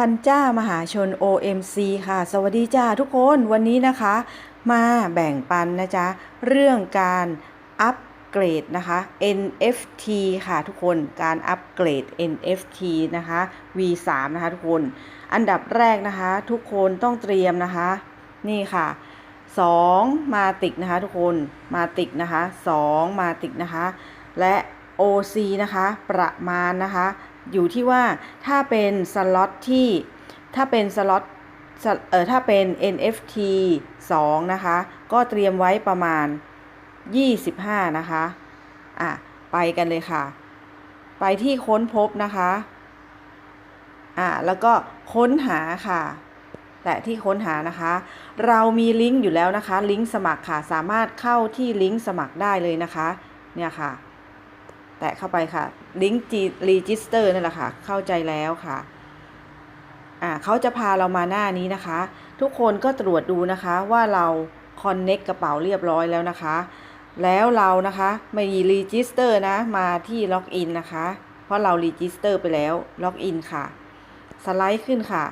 พันจ้ามหาชน OMC ค่ะ สวัสดีจ้าทุกคนวันนี้นะคะ มาแบ่งปันนะจ๊ะ เรื่องการอัปเกรดนะคะ NFT ค่ะทุกคนการอัปเกรด NFT นะคะ V3 นะคะทุกคน อันดับแรกนะคะ ทุกคนต้องเตรียมนะคะ นี่ค่ะ2มาติกนะคะทุกคนมาติกนะคะ2มาติกนะคะ และ OC นะคะ ประมาณนะคะ อยู่ที่ว่าถ้าเป็นสล็อตที่ถ้าเป็นสล็อตเอ่อถ้าเป็น NFT 2 นะคะ ก็เตรียมไว้ประมาณ 25 นะคะ อะ ไปกันเลยค่ะ ไปที่ค้นพบนะคะ อะ แล้วก็ค้นหาค่ะ แต่ที่ค้นหานะคะ เรามีลิงก์อยู่แล้วนะคะ ลิงก์สมัครค่ะ สามารถเข้าที่ลิงก์สมัครได้เลยนะคะ เนี่ยค่ะ แตะเข้าไปค่ะลิงก์รีจิสเตอร์นั่นแหละค่ะ เข้าใจแล้วค่ะอ่าเขาจะพาเรามาหน้านี้นะคะ ทุกคนก็ตรวจดูนะคะว่าเราคอนเน็กกระเป๋าเรียบร้อยแล้วนะคะ แล้วเรานะคะไม่รีจิสเตอร์นะมาที่ล็อกอินนะคะ เพราะเรารีจิสเตอร์ไปแล้วล็อกอินค่ะ สไลด์ขึ้นค่ะ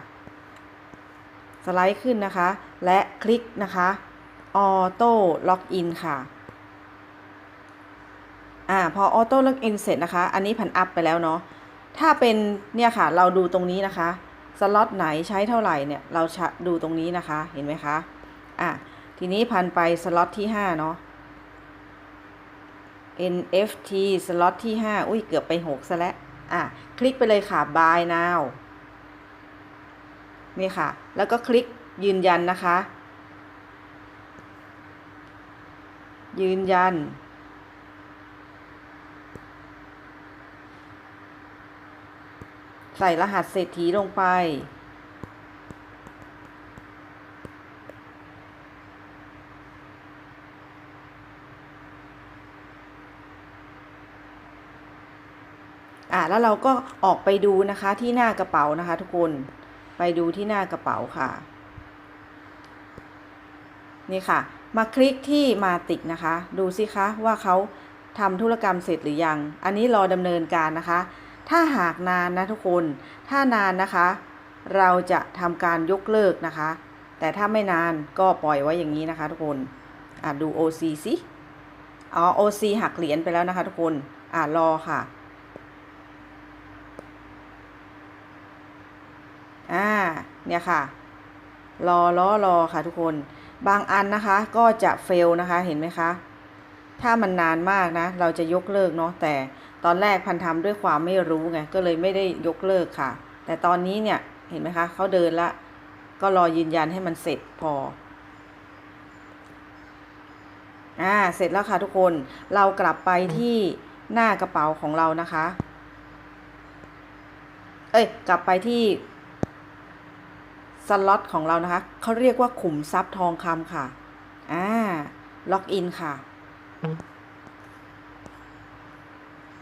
สไลด์ขึ้นนะคะ และคลิกนะคะออโต้ล็อกอินค่ะ อ่าพอออโต้ล็อกอินเสร็จนะคะ อันนี้พันอัพไปแล้วเนาะถ้าเป็นเนี่ยค่ะเราดูตรงนี้นะคะสล็อตไหนใช้เท่าไหร่เนี่ยเราดูตรงนี้นะคะเห็นไหมคะอะทีนี้พันไปสล็อตที่5เนาะ NFT สล็อตที่ 5 อุ้ยเกือบไป 6 ซะแล้วอะคลิกไปเลยค่ะ buy now นี่ค่ะ แล้วก็คลิกยืนยันนะคะ ยืนยัน ใส่รหัสเศรษฐีลงไป อะแล้วเราก็ออกไปดูนะคะที่หน้ากระเป๋านะคะทุกคน ไปดูที่หน้ากระเป๋าค่ะ นี่ค่ะ มาคลิกที่มาติกนะคะ ดูสิคะว่าเขาทำธุรกรรมเสร็จหรือยัง อันนี้รอดำเนินการนะคะ ถ้าหากนานนะทุกคน ถ้านานนะคะ เราจะทำการยกเลิกนะคะ แต่ถ้าไม่นานก็ปล่อยไว้อย่างนี้นะคะ ทุกคนอะดู OC สิอ๋อ OC หักเหรียญไปแล้วนะคะ ทุกคนอะรอค่ะอ่าเนี่ยค่ะ รอรอรอค่ะทุกคน บางอันนะคะก็จะเฟลนะคะเห็นไหมคะ ถ้ามันนานมากนะ เราจะยกเลิกเนาะแต่ตอนแรกพันทำด้วยความไม่รู้ไงก็เลยไม่ได้ยกเลิกค่ะ แต่ตอนนี้เนี่ยเห็นไหมคะเขาเดินละ ก็รอยืนยันให้มันเสร็จพออ่าเสร็จแล้วค่ะทุกคนเรากลับไปที่หน้ากระเป๋าของเรานะคะ เอ้ยกลับไปที่สล็อตของเรานะคะเขาเรียกว่าขุมทรัพย์ทองคำค่ะอ่าล็อกอินค่ะ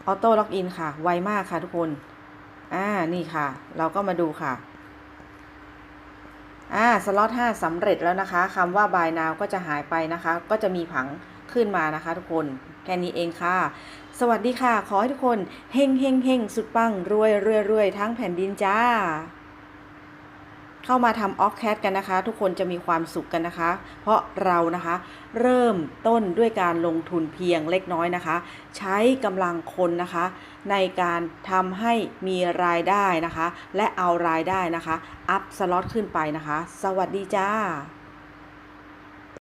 ออโต้ล็อกอินค่ะ ไวมากค่ะทุกคน อ่า นี่ค่ะ เราก็มาดูค่ะ อ่า สล็อต5สำเร็จแล้วนะคะคำว่า buy now ก็จะหายไปนะคะ ก็จะมีผังขึ้นมานะคะทุกคน แค่นี้เองค่ะ สวัสดีค่ะ ขอให้ทุกคน เฮงเฮงเฮงสุดปัง รวยรวยรวยทั้งแผ่นดินจ้า เข้ามาทำออฟแคทกันนะคะ ทุกคนจะมีความสุขกันนะคะ เพราะเรานะคะ เริ่มต้นด้วยการลงทุนเพียงเล็กน้อยนะคะ ใช้กำลังคนนะคะ ในการทำให้มีรายได้นะคะ และเอารายได้นะคะ อัพสล็อตขึ้นไปนะคะ สวัสดีจ้า